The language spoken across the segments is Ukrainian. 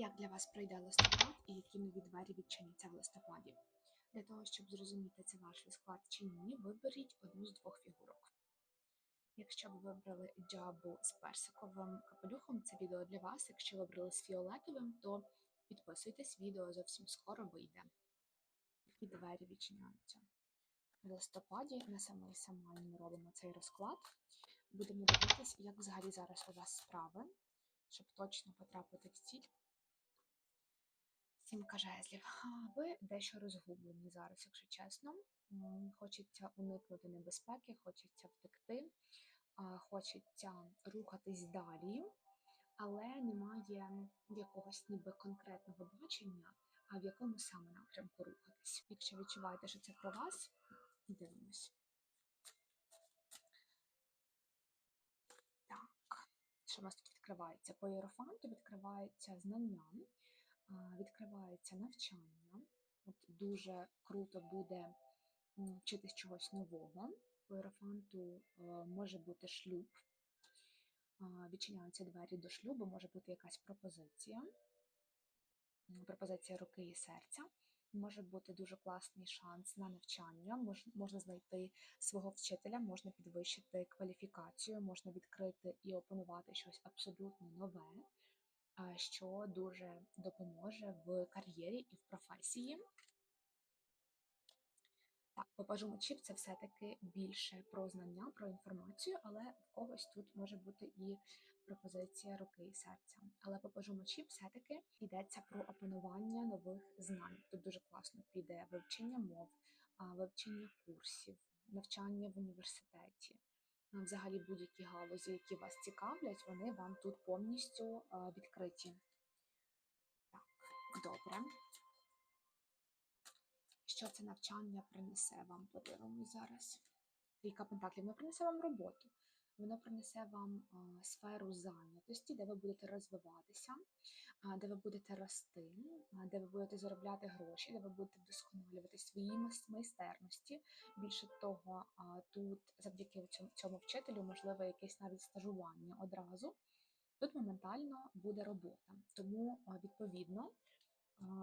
Як для вас пройде листопад і які нові двері відчиняться в листопаді? Для того, щоб зрозуміти, це ваш розклад чи ні, виберіть одну з двох фігурок. Якщо ви вибрали джабу з персиковим капелюхом, це відео для вас. Якщо вибрали з фіолетовим, то підписуйтесь, відео зовсім скоро вийде. І двері відчиняються. В листопаді на самий самай ми робимо цей розклад. Будемо дивитися, як взагалі зараз у вас справи, щоб точно потрапити в ціль. Сімка жезлів. Ви дещо розгублені зараз, якщо чесно. Хочеться уникнути небезпеки, хочеться втекти, хочеться рухатись далі, але немає якогось ніби конкретного бачення, а в якому саме напрямку рухатись. Якщо відчуваєте, що це про вас, дивимось. Так, що у нас тут відкривається? По іерофанту відкривається знання, відкривається навчання. От дуже круто буде вчитись чогось нового. По іерофанту е, може бути шлюб, відчиняються двері до шлюбу, може бути якась пропозиція, пропозиція руки і серця. Може бути дуже класний шанс на навчання, мож, можна знайти свого вчителя, можна підвищити кваліфікацію, можна відкрити і опанувати щось абсолютно нове, що дуже допоможе в кар'єрі і в професії. Так, попажу мечів це все-таки більше про знання, про інформацію, але в когось тут може бути і пропозиція руки і серця. Але попажу мечів все-таки йдеться про опанування нових знань. Тут дуже класно піде вивчення мов, вивчення курсів, навчання в університеті. Взагалі будь-які галузі, які вас цікавлять, вони вам тут повністю відкриті. Так, добре. Що це навчання принесе вам? Подивимось зараз. Трійка пентаклів не принесе вам роботу. Воно принесе вам сферу зайнятості, де ви будете розвиватися, де ви будете рости, де ви будете заробляти гроші, де ви будете вдосконалювати свої майстерності. Більше того, тут завдяки цьому, вчителю можливо якесь навіть стажування одразу. Тут моментально буде робота. Тому, відповідно,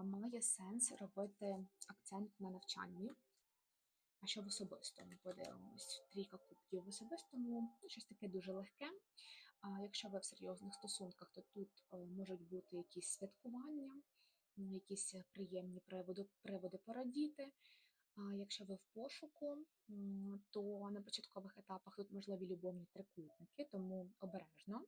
має сенс робити акцент на навчанні. А що в особистому подивимось? Трійка кубків в особистому ну, щось таке дуже легке. А якщо ви в серйозних стосунках, то тут е, можуть бути якісь святкування, якісь приємні приводи, приводи порадіти. А якщо ви в пошуку, то на початкових етапах тут можливі любовні трикутники, тому обережно.